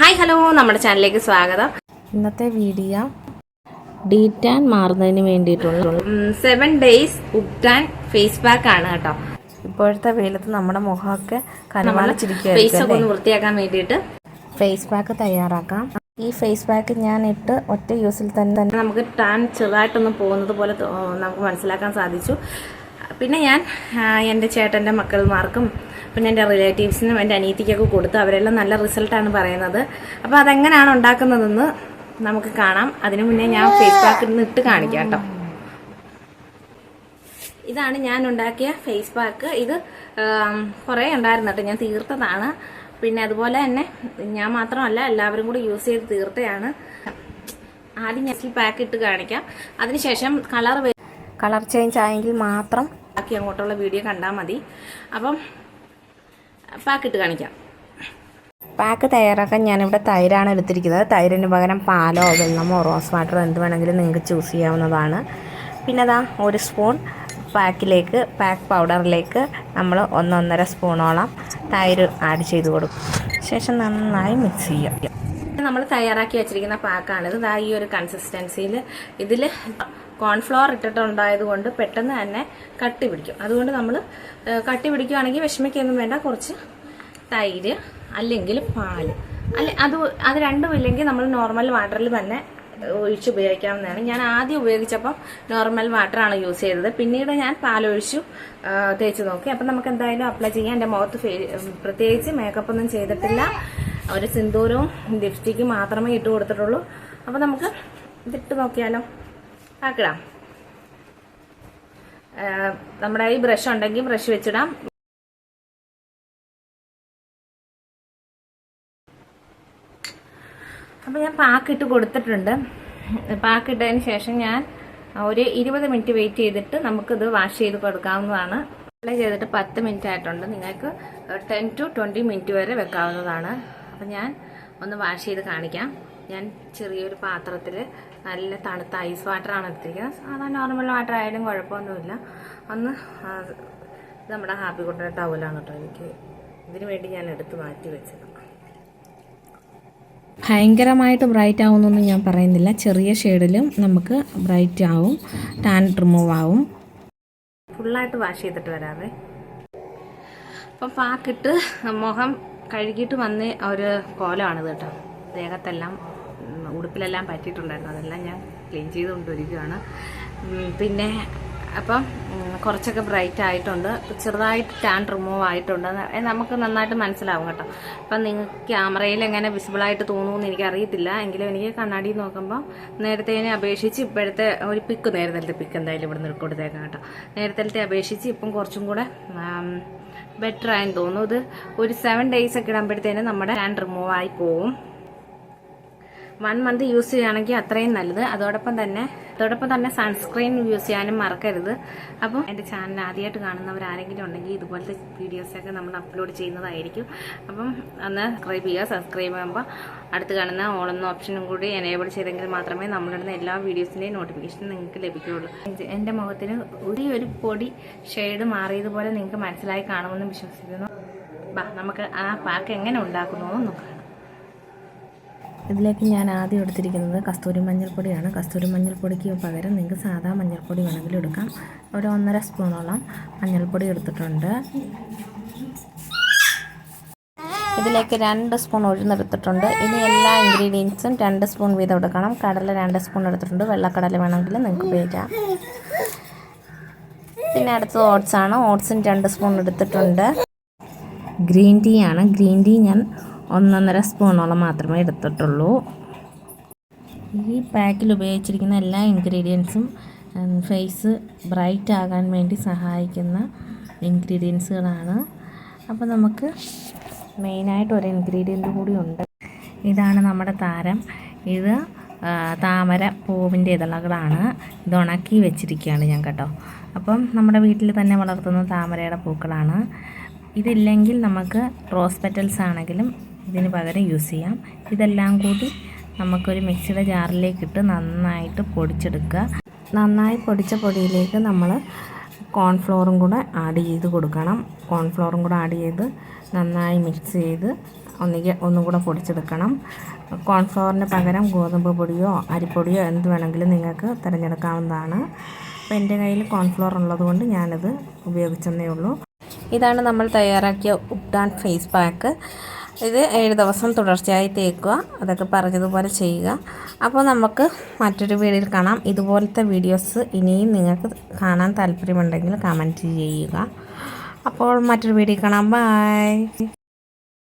Hi hello. നമ്മുടെ ചാനലിലേക്ക് സ്വാഗതം. ഇന്നത്തെ വീഡിയോ ഡീറ്റാൻ മാറുന്നതിന് വേണ്ടിയിട്ടുള്ള സെവൻ ഡേയ്സ് ഉപ്റ്റാൻ ഫേസ് പാക്ക് ആണ് കേട്ടോ. ഇപ്പോഴത്തെ വെയിലത്ത് നമ്മുടെ മുഖമൊക്കെ ഫേസ് ഒക്കെ ഒന്ന് വൃത്തിയാക്കാൻ വേണ്ടിയിട്ട്. ഫേസ് പാക്ക് തയ്യാറാക്കാം. ഈ ഫേസ് പാക്ക് ഞാൻ ഇട്ട് ഒറ്റ യൂസിൽ തന്നെ തന്നെ നമുക്ക് ടാൻ ചെറുതായിട്ടൊന്ന് പോകുന്നത് പോലെ നമുക്ക് മനസ്സിലാക്കാൻ സാധിച്ചു. പിന്നെ ഞാൻ എന്റെ ചേട്ടന്റെ മക്കൾമാർക്കും പിന്നെ എന്റെ റിലേറ്റീവ്സിനും എന്റെ അനീതിക്കൊക്കെ കൊടുത്ത് അവരെല്ലാം നല്ല റിസൾട്ടാണ് പറയുന്നത്. അപ്പോൾ അതെങ്ങനെയാണ് ഉണ്ടാക്കുന്നതെന്ന് നമുക്ക് കാണാം. അതിനു മുന്നേ ഞാൻ ഫേസ് പാക്കിൽ നിന്ന് ഇട്ട് കാണിക്കാം കേട്ടോ. ഇതാണ് ഞാൻ ഉണ്ടാക്കിയ ഫേസ് പാക്ക് ഇത് കുറേ ഉണ്ടായിരുന്നു കേട്ടോ. ഞാൻ തീർത്തതാണ്. പിന്നെ അതുപോലെ തന്നെ ഞാൻ മാത്രമല്ല എല്ലാവരും കൂടി യൂസ് ചെയ്ത് തീർത്തയാണ്. ആദ്യം ഞാൻ പാക്ക് ഇട്ട് കാണിക്കാം. അതിനുശേഷം കളർ കളർ ചേഞ്ച് ആയെങ്കിൽ മാത്രം ബാക്കി അങ്ങോട്ടുള്ള വീഡിയോ കണ്ടാൽ മതി. അപ്പം പാക്കിട്ട് കാണിക്കാം. പാക്ക് തയ്യാറാക്കാൻ ഞാനിവിടെ തൈരാണ് എടുത്തിരിക്കുന്നത്. തൈരിന് പകരം പാലോ വെള്ളമോ റോസ് വാട്ടറോ എന്ത് വേണമെങ്കിലും നിങ്ങൾക്ക് ചൂസ് ചെയ്യാവുന്നതാണ്. പിന്നെ അതാ ഒരു സ്പൂൺ പാക്കിലേക്ക് പാക്ക് പൗഡറിലേക്ക് നമ്മൾ ഒന്നൊന്നര സ്പൂണോളം തൈര് ആഡ് ചെയ്ത് കൊടുക്കും. ശേഷം നന്നായി മിക്സ് ചെയ്യാം. നമ്മൾ തയ്യാറാക്കി വെച്ചിരിക്കുന്ന പാക്കാണിത്. ഇതാ ഈ ഒരു കൺസിസ്റ്റൻസിയിൽ ഇതിൽ കോൺഫ്ലവർ ഇട്ടിട്ടുണ്ടായത് കൊണ്ട് പെട്ടെന്ന് തന്നെ കട്ടി പിടിക്കും. അതുകൊണ്ട് നമ്മൾ കട്ടി പിടിക്കുകയാണെങ്കിൽ വിഷമിക്കൊന്നും വേണ്ട. കുറച്ച് തൈര് അല്ലെങ്കിൽ പാൽ. അല്ലെ അത് അത് രണ്ടും ഇല്ലെങ്കിൽ നമ്മൾ നോർമൽ വാട്ടറിൽ തന്നെ ഒഴിച്ച് ഉപയോഗിക്കാവുന്നതാണ്. ഞാൻ ആദ്യം ഉപയോഗിച്ചപ്പം നോർമൽ വാട്ടറാണ് യൂസ് ചെയ്തത്. പിന്നീട് ഞാൻ പാലൊഴിച്ചു തേച്ച് നോക്കി. അപ്പം നമുക്ക് എന്തായാലും അപ്ലൈ ചെയ്യാം. എന്റെ മുഖത്ത് പ്രത്യേകിച്ച് മേക്കപ്പ് ഒന്നും ചെയ്തിട്ടില്ല. ഒരു സിന്ദൂരവും ലിപ്സ്റ്റിക്കും മാത്രമേ ഇട്ട് കൊടുത്തിട്ടുള്ളൂ. അപ്പം നമുക്ക് ഇതിട്ട് നോക്കിയാലോ? ആക്കിടാം. നമ്മുടെ ഈ ബ്രഷ് ഉണ്ടെങ്കിൽ ബ്രഷ് വെച്ചിടാം. അപ്പോൾ ഞാൻ പാക്കിട്ട് കൊടുത്തിട്ടുണ്ട്. പാക്കിട്ടതിന് ശേഷം ഞാൻ ഒരു ഇരുപത് മിനിറ്റ് വെയിറ്റ് ചെയ്തിട്ട് നമുക്കിത് വാഷ് ചെയ്ത് കൊടുക്കാവുന്നതാണ്. അപ്ലൈ ചെയ്തിട്ട് പത്ത് മിനിറ്റ് ആയിട്ടുണ്ട്. നിങ്ങൾക്ക് ടെൻ ടു ട്വന്റി മിനിറ്റ് വരെ വെക്കാവുന്നതാണ്. അപ്പം ഞാൻ ഒന്ന് വാഷ് ചെയ്ത് കാണിക്കാം. ഞാൻ ചെറിയൊരു പാത്രത്തിൽ നല്ല തണുത്ത ഐസ് വാട്ടറാണ് എടുത്തിരിക്കുന്നത്. സാധാരണ നോർമൽ വാട്ടർ ആയാലും കുഴപ്പമൊന്നുമില്ല. ഒന്ന് നമ്മുടെ ഹാപ്പി കുട്ടിയുടെ ടവലാണ് കേട്ടോ. എനിക്ക് ഇതിനു വേണ്ടി ഞാൻ എടുത്ത് മാറ്റി വെച്ചത്. ഭയങ്കരമായിട്ട് ബ്രൈറ്റ് ആവുന്നൊന്നും ഞാൻ പറയുന്നില്ല. ചെറിയ ഷെയ്ഡിലും നമുക്ക് ബ്രൈറ്റ് ആവും. ടാൻ റിമൂവ് ആവും. ഫുള്ളായിട്ട് വാഷ് ചെയ്തിട്ട് വരാവേ. അപ്പം പാക്കിട്ട് മുഖം കഴുകിയിട്ട് വന്ന് ഒരു കോലമാണിത് കേട്ടോ. ദേഹത്തെല്ലാം ഉടുപ്പിലെല്ലാം പറ്റിയിട്ടുണ്ടായിരുന്നു. അതെല്ലാം ഞാൻ ക്ലീൻ ചെയ്ത് കൊണ്ടുവരികയാണ് പിന്നെ അപ്പം കുറച്ചൊക്കെ ബ്രൈറ്റ് ആയിട്ടുണ്ട്. ചെറുതായിട്ട് ടാൻ റിമൂവ് ആയിട്ടുണ്ട്. നമുക്ക് നന്നായിട്ട് മനസ്സിലാവും കേട്ടോ. അപ്പം നിങ്ങൾക്ക് ക്യാമറയിൽ എങ്ങനെ വിസിബിളായിട്ട് തോന്നുമെന്ന് എനിക്കറിയത്തില്ല. എങ്കിലും എനിക്ക് കണ്ണാടി നോക്കുമ്പോൾ നേരത്തേനെ അപേക്ഷിച്ച് ഇപ്പോഴത്തെ ഒരു പിക്ക് നേരത്തെ പിക്ക് എന്തായാലും ഇവിടെ നിന്ന് കൊടുത്തേക്കാം കേട്ടോ. നേരത്തെ അപേക്ഷിച്ച് ഇപ്പം കുറച്ചും കൂടെ ബെറ്റർ ആയെന്ന് തോന്നുന്നു. ഇത് ഒരു സെവൻ ഡേയ്സ് ഒക്കെ ഇടുമ്പോഴത്തേനും നമ്മുടെ ടാൻ റിമൂവ് ആയി പോവും. വൺ മന്ത് യൂസ് ചെയ്യുകയാണെങ്കിൽ അത്രയും നല്ലത്. അതോടൊപ്പം തന്നെ അതോടൊപ്പം തന്നെ സൺസ്ക്രീൻ യൂസ് ചെയ്യാനും മറക്കരുത്. അപ്പം എന്റെ ചാനൽ ആദ്യമായിട്ട് കാണുന്നവർ ആരെങ്കിലും ഉണ്ടെങ്കിൽ ഇതുപോലത്തെ വീഡിയോസൊക്കെ നമ്മൾ അപ്ലോഡ് ചെയ്യുന്നതായിരിക്കും. അപ്പം ഒന്ന് സബ്സ്ക്രൈബ് ചെയ്യുക സബ്സ്ക്രൈബ് ചെയ്യുമ്പോൾ അടുത്ത് കാണുന്ന ഓളെന്ന ഓപ്ഷനും കൂടി എനേബിൾ ചെയ്തെങ്കിൽ മാത്രമേ നമ്മളിടുന്ന എല്ലാ വീഡിയോസിന്റെയും നോട്ടിഫിക്കേഷൻ നിങ്ങൾക്ക് ലഭിക്കുകയുള്ളൂ. എന്റെ മുഖത്തിന് ഒരു ഒരു പൊടി ഷെയ്ഡ് മാറിയതുപോലെ നിങ്ങൾക്ക് മനസ്സിലായി കാണുമെന്ന് വിശ്വസിക്കുന്നു. ബാ നമുക്ക് ആ പാക്ക് എങ്ങനെ ഉണ്ടാക്കുന്നു നോക്കാം. ഇതിലേക്ക് ഞാൻ ആദ്യം എടുത്തിരിക്കുന്നത് കസ്തൂരി മഞ്ഞൾപ്പൊടിയാണ്. കസ്തൂരി മഞ്ഞൾപ്പൊടിക്ക് പകരം നിങ്ങൾക്ക് സാധാ മഞ്ഞൾപ്പൊടി വേണമെങ്കിൽ എടുക്കാം. ഒരു ഒന്നര സ്പൂണോളം മഞ്ഞൾപ്പൊടി എടുത്തിട്ടുണ്ട്. ഇതിലേക്ക് രണ്ട് സ്പൂൺ ഉഴുന്നെടുത്തിട്ടുണ്ട്. ഇനി എല്ലാ ഇൻഗ്രീഡിയൻസും രണ്ട് സ്പൂൺ വീതം എടുക്കണം. കടല രണ്ട് സ്പൂൺ എടുത്തിട്ടുണ്ട്. വെള്ളക്കടല വേണമെങ്കിൽ നിങ്ങൾക്ക് ഉപയോഗിക്കാം. പിന്നെ അടുത്തത് ഓട്സാണ് ഓട്സും രണ്ട് സ്പൂൺ എടുത്തിട്ടുണ്ട്. ഗ്രീൻ ടീ ആണ്. ഗ്രീൻ ടീ ഞാൻ ഒന്നൊന്നര സ്പൂണോളം മാത്രമേ എടുത്തിട്ടുള്ളൂ. ഈ പാക്കിൽ ഉപയോഗിച്ചിരിക്കുന്ന എല്ലാ ഇൻഗ്രീഡിയൻസും ഫേസ് ബ്രൈറ്റ് ആകാൻ വേണ്ടി സഹായിക്കുന്ന ഇൻഗ്രീഡിയൻസുകളാണ്. അപ്പോൾ നമുക്ക് മെയിനായിട്ട് ഒരു ഇൻഗ്രീഡിയന്റ് കൂടി ഉണ്ട്. ഇതാണ് നമ്മുടെ താരം. ഇത് താമര പൂവിന്റെ ഇതളകളാണ് ഇത് ഉണക്കി വെച്ചിരിക്കുകയാണ് ഞാൻ കേട്ടോ. അപ്പം നമ്മുടെ വീട്ടിൽ തന്നെ വളർത്തുന്ന താമരയുടെ പൂക്കളാണ്. ഇതില്ലെങ്കിൽ നമുക്ക് റോസ് പെറ്റൽസ് ആണെങ്കിലും ഇതിന് പകരം യൂസ് ചെയ്യാം. ഇതെല്ലാം കൂടി നമുക്കൊരു മിക്സിയുടെ ജാറിലേക്ക് ഇട്ട് നന്നായിട്ട് പൊടിച്ചെടുക്കുക. നന്നായി പൊടിച്ച പൊടിയിലേക്ക് നമ്മൾ കോൺഫ്ലോറും കൂടെ ആഡ് ചെയ്ത് കൊടുക്കണം. കോൺഫ്ലോറും കൂടെ ആഡ് ചെയ്ത് നന്നായി മിക്സ് ചെയ്ത് ഒന്നുകിൽ ഒന്നും കൂടെ പൊടിച്ചെടുക്കണം. കോൺഫ്ലോറിന് പകരം ഗോതമ്പ് പൊടിയോ അരിപ്പൊടിയോ എന്ത് വേണമെങ്കിലും നിങ്ങൾക്ക് തിരഞ്ഞെടുക്കാവുന്നതാണ്. അപ്പോൾ എന്റെ കയ്യിൽ കോൺഫ്ലവർ ഉള്ളതുകൊണ്ട് ഞാനത് ഉപയോഗിച്ചെന്നേ ഉള്ളൂ. ഇതാണ് നമ്മൾ തയ്യാറാക്കിയ ഉപ്ഡാൻ ഫേസ് പാക്ക് ഇത് ഏഴ് ദിവസം തുടർച്ചയായി തേക്കുക. അതൊക്കെ പറഞ്ഞതുപോലെ ചെയ്യുക. അപ്പോൾ നമുക്ക് മറ്റൊരു വീഡിയോയിൽ കാണാം. ഇതുപോലത്തെ വീഡിയോസ് ഇനിയും നിങ്ങൾക്ക് കാണാൻ താല്പര്യമുണ്ടെങ്കിൽ കമന്റ് ചെയ്യുക. അപ്പോൾ മറ്റൊരു വീഡിയോ കാണാം. ബൈ